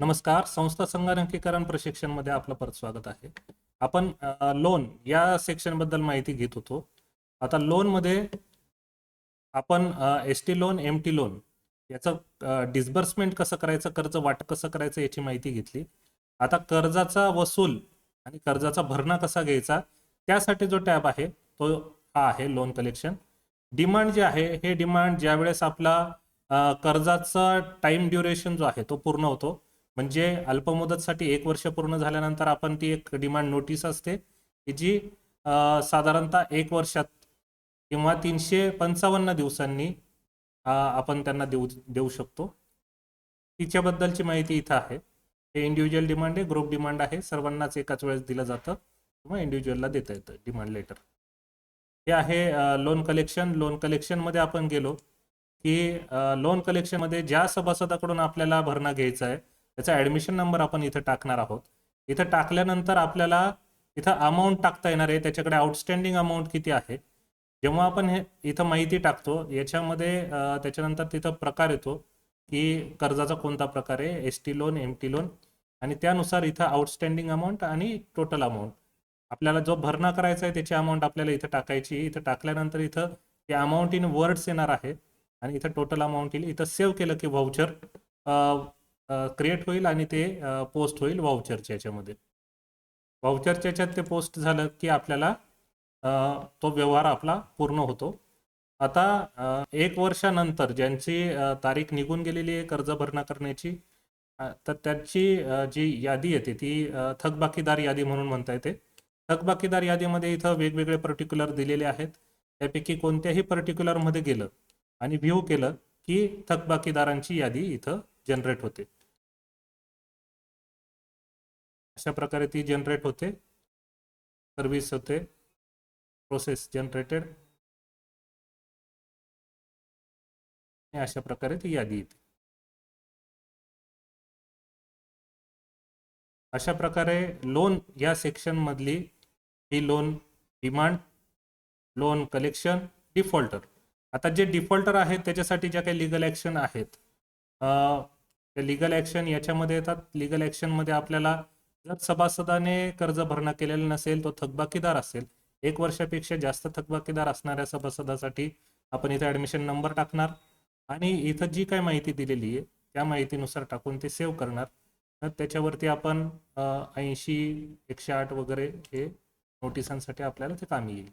नमस्कार संस्था संगणकीकरण प्रशिक्षणमध्ये आपलं परत स्वागत आहे. आपण लोन या सेक्शनबद्दल माहिती घेत होतो. आता लोनमध्ये आपण S T loan M T loan याचं डिस्बर्समेंट कसं करायचं कर्ज वाटप कसं करायचं याची माहिती घेतली. आता कर्जाचा वसूल आणि कर्जाचा भरणा कसा घ्यायचा त्यासाठी जो टॅब आहे तो हा आहे लोन कलेक्शन डिमांड जे आहे हे डिमांड ज्यावेळेस आपला कर्जाचा टाइम ड्युरेशन जो आहे तो पूर्ण होतो. म्हणजे अल्पमुदतसाठी एक वर्ष पूर्ण झाल्यानंतर आपण ती एक डिमांड नोटीस असते की जी साधारणतः एक वर्षात किंवा तीनशे पंचावन्न दिवसांनी आपण त्यांना देऊ देऊ शकतो. तिच्याबद्दलची माहिती इथं आहे. हे इंडिव्हिज्युअल डिमांड आहे ग्रुप डिमांड आहे. सर्वांनाच एकाच वेळेस दिलं जातं किंवा इंडिव्हिज्युअलला देता येतं डिमांड लेटर हे आहे लोन कलेक्शन लोन कलेक्शनमध्ये आपण गेलो की लोन कलेक्शनमध्ये ज्या सभासदाकडून आपल्याला भरणा घ्यायचा आहे त्याचा ॲडमिशन नंबर आपण इथं टाकणार आहोत. इथं टाकल्यानंतर आपल्याला इथं अमाऊंट टाकता येणार आहे. त्याच्याकडे आउटस्टँडिंग अमाऊंट किती आहे? जेव्हा आपण हे इथं माहिती टाकतो याच्यामध्ये त्याच्यानंतर तिथं प्रकार येतो की कर्जाचा कोणता प्रकार आहे? S T loan M T loan आणि त्यानुसार इथं आउटस्टँडिंग अमाऊंट आणि टोटल अमाऊंट आपल्याला जो भरणा करायचा आहे त्याची अमाऊंट आपल्याला इथं टाकायची इथं टाकल्यानंतर इथं ते अमाऊंट इन वर्ड्स येणार आहे. आणि इथं टोटल अमाऊंट येईल. इथं सेव्ह केलं की व्हाउचर क्रिएट होईल आणि ते पोस्ट होईल व्हाउचरच्या याच्यामध्ये. व्हाउचरच्या याच्यात ते पोस्ट झालं की आपल्याला तो व्यवहार आपला पूर्ण होतो. आता एक वर्षानंतर ज्यांची तारीख निघून गेलेली आहे कर्ज भरणा करण्याची तर त्याची जी यादी येते ती थकबाकीदार यादी म्हणून म्हणता येते. थकबाकीदार यादीमध्ये इथं वेगवेगळे पर्टिक्युलर दिलेले आहेत. त्यापैकी कोणत्याही पर्टिक्युलरमध्ये गेलं आणि व्ह्यू केलं की थकबाकीदारांची यादी इथं जनरेट होते. अशा प्रकारे ती जनरेट होते. सर्विस होते. प्रोसेस जनरेटेड आणि अशा प्रकारे ती यादी येते. अशा प्रकारे लोन या सेक्शन मधली ही loan demand loan collection defaulter आता जे डिफॉल्टर आहेत त्याच्यासाठी ज्या काही लिगल ॲक्शन आहेत लिगल ॲक्शन याच्यामध्ये येतात. लिगल ॲक्शनमध्ये आपल्याला जर सभासदाने कर्ज भरणा केलेला नसेल तो थकबाकीदार असेल. एक वर्षापेक्षा जास्त थकबाकीदार असणाऱ्या सभासदासाठी आपण इथे ऍडमिशन नंबर टाकणार. आणि इथं जी काय माहिती दिलेली आहे त्या माहितीनुसार टाकून ते सेव्ह करणार. तर त्याच्यावरती आपण ऐंशी एकशे आठ वगैरे हे नोटिसांसाठी आपल्याला ते कामी येईल.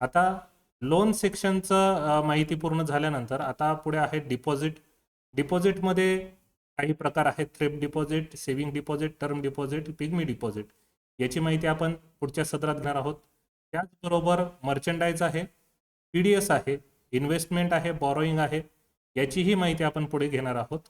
आता लोन सेक्शनचं माहिती पूर्ण झाल्यानंतर आता पुढे आहे डिपॉझिट डिपॉझिटमध्ये काही प्रकार आहेत thrift deposit saving deposit term deposit pigmy deposit याची माहिती आपण पुढच्या सत्रात घेणार आहोत. त्याचबरोबर मर्चंडाईज आहे पी डी एस आहे इन्व्हेस्टमेंट आहे बॉरोईंग आहे याचीही माहिती आपण पुढे घेणार आहोत.